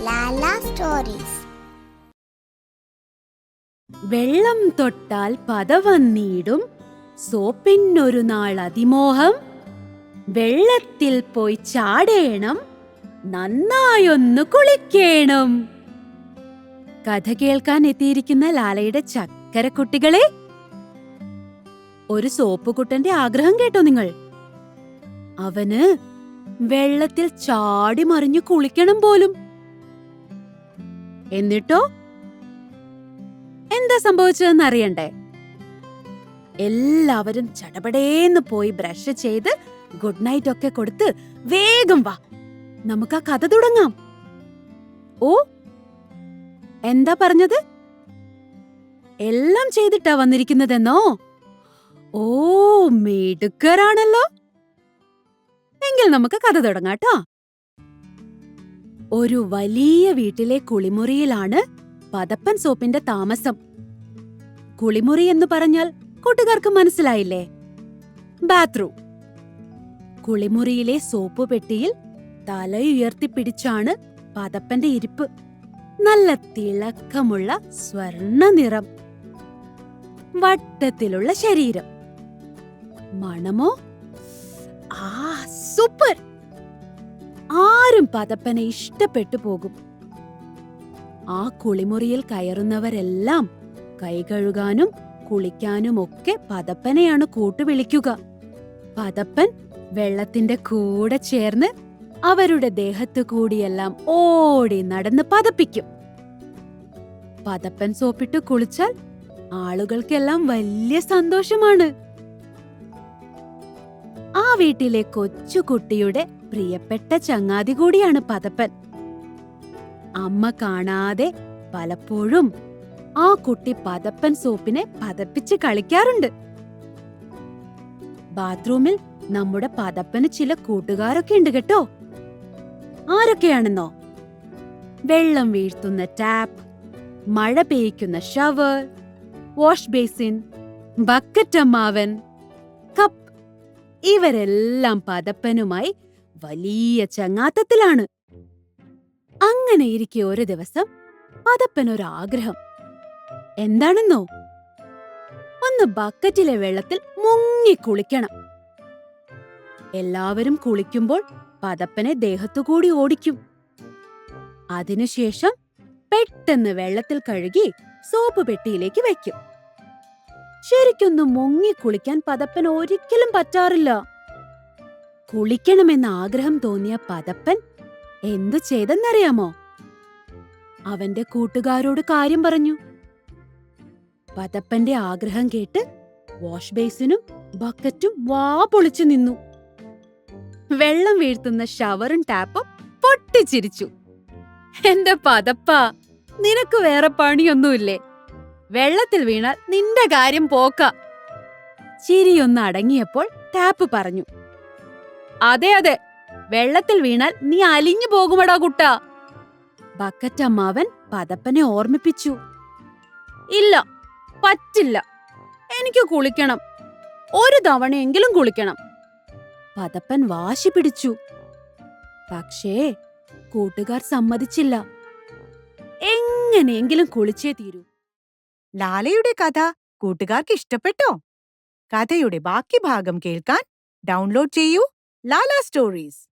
Lala stories വെള്ളം തൊട്ടാൽ പതവന്നീടും സോപ്പിനൊരു നാൾ അതിമോഹം. വെള്ളത്തിൽ പോയി ചാടേണം നന്നായൊന്ന് കുളിക്കേണം. കഥ കേൾക്കാൻ എത്തിയിരിക്കുന്ന ലാലയുടെ ചക്കരക്കുട്ടികളെ ഒരു സോപ്പുകുട്ടന്റെ ആഗ്രഹം കേട്ടോ നിങ്ങൾ. അവന് വെള്ളത്തിൽ ചാടി മറിഞ്ഞു കുളിക്കണം പോലും. എന്നിട്ടോ? എന്താ സംഭവിച്ചതെന്ന് അറിയണ്ടേ? എല്ലാവരും ചടപടേന്ന് പോയി ബ്രഷ് ചെയ്ത് ഗുഡ് നൈറ്റ് ഒക്കെ കൊടുത്ത് വേഗം വാ. നമുക്ക് ആ കഥ തുടങ്ങാം. ഓ എന്താ പറഞ്ഞത്? എല്ലാം ചെയ്തിട്ടാ വന്നിരിക്കുന്നതെന്നോ? ഓ മിടുക്കരാണല്ലോ. എങ്കിൽ നമുക്ക് കഥ തുടങ്ങാട്ടോ ഒരു വലിയ വീട്ടിലെ കുളിമുറിയിലാണ് പതപ്പൻ സോപ്പിന്റെ താമസം. കുളിമുറി എന്ന് പറഞ്ഞാൽ കൂട്ടുകാർക്ക് മനസ്സിലായില്ലേ? ബാത്റൂം കുളിമുറിയിലെ സോപ്പ് പെട്ടിയിൽ തലയുയർത്തിപ്പിടിച്ചാണ് പതപ്പന്റെ ഇരിപ്പ്. നല്ല തിളക്കമുള്ള സ്വർണ നിറം. വട്ടത്തിലുള്ള ശരീരം. മണമോ? ആ സൂപ്പർ! ആരും പതപ്പനെ ഇഷ്ടപ്പെട്ടു പോകും. ആ കുളിമുറിയിൽ കയറുന്നവരെല്ലാം കൈ കുളിക്കാനും ഒക്കെ പതപ്പനെയാണ് കൂട്ടുവിളിക്കുക. പതപ്പൻ വെള്ളത്തിന്റെ കൂടെ ചേർന്ന് അവരുടെ ദേഹത്തു കൂടിയെല്ലാം ഓടി നടന്ന് പതപ്പിക്കും. പതപ്പൻ സോപ്പിട്ട് കുളിച്ചാൽ ആളുകൾക്കെല്ലാം വലിയ സന്തോഷമാണ്. ആ വീട്ടിലെ കൊച്ചുകുട്ടിയുടെ പ്രിയപ്പെട്ട ചങ്ങാതി കൂടിയാണ് പതപ്പൻ. അമ്മ കാണാതെ പലപ്പോഴും ആ കുട്ടി പതപ്പൻ സോപ്പിനെ പതപ്പിച്ച് കളിക്കാറുണ്ട്. ബാത്റൂമിൽ നമ്മുടെ പതപ്പന് ചില കൂട്ടുകാരൊക്കെ ഉണ്ട് കേട്ടോ. ആരൊക്കെയാണെന്നോ? വെള്ളം വീഴ്ത്തുന്ന ടാപ്പ് മഴ പെയ്യ്ക്കുന്ന ഷവർ വാഷ് ബേസിൻ ബക്കറ്റ് അമ്മാവൻ കപ്പ്. ഇവരെല്ലാം പതപ്പനുമായി വലിയ ചങ്ങാത്തത്തിലാണ്. അങ്ങനെ ഇരിക്കെ ഒരു ദിവസം പതപ്പനൊരാഗ്രഹം എന്താണെന്നോ? ഒന്ന് ബക്കറ്റിലെ വെള്ളത്തിൽ മുങ്ങി കുളിക്കണം. എല്ലാവരും കുളിക്കുമ്പോൾ പതപ്പനെ ദേഹത്തുകൂടി ഓടിക്കും. അതിനുശേഷം പെട്ടെന്ന് വെള്ളത്തിൽ കഴുകി സോപ്പ് പെട്ടിയിലേക്ക് വെക്കും ശരിക്കൊന്ന് മുങ്ങി കുളിക്കാൻ പതപ്പൻ ഒരിക്കലും പറ്റാറില്ല. കുളിക്കണമെന്ന ആഗ്രഹം തോന്നിയ പതപ്പൻ എന്തു ചെയ്തെന്നറിയാമോ? അവന്റെ കൂട്ടുകാരോട് കാര്യം പറഞ്ഞു. പതപ്പന്റെ ആഗ്രഹം കേട്ട് വാഷ് ബേസിനും ബക്കറ്റും വാ പൊളിച്ചു നിന്നു. വെള്ളം വീഴ്ത്തുന്ന ഷവറും ടാപ്പും പൊട്ടിച്ചിരിച്ചു. എന്റെ പതപ്പ നിനക്ക് വേറെ പണിയൊന്നുമില്ലേ? വെള്ളത്തിൽ വീണാൽ നിന്റെ കാര്യം പോക്ക. ചിരിയൊന്ന് അടങ്ങിയപ്പോൾ ടാപ്പ് പറഞ്ഞു. അതെ അതെ. വെള്ളത്തിൽ വീണാൽ നീ അലിഞ്ഞു പോകുമടാ കുട്ട. ബക്കറ്റമ്മാവൻ പതപ്പനെ ഓർമ്മിപ്പിച്ചു. ഇല്ല പറ്റില്ല. എനിക്ക് കുളിക്കണം. ഒരു തവണയെങ്കിലും കുളിക്കണം. പതപ്പൻ വാശി പിടിച്ചു. പക്ഷേ കൂട്ടുകാർ സമ്മതിച്ചില്ല. എങ്ങനെയെങ്കിലും കുളിച്ചേ തീരൂ. ലാലയുടെ കഥ കൂട്ടുകാർക്ക് ഇഷ്ടപ്പെട്ടോ? കഥയുടെ ബാക്കി ഭാഗം കേൾക്കാൻ ഡൗൺലോഡ് ചെയ്യൂ. ലാല സ്റ്റോറീസ്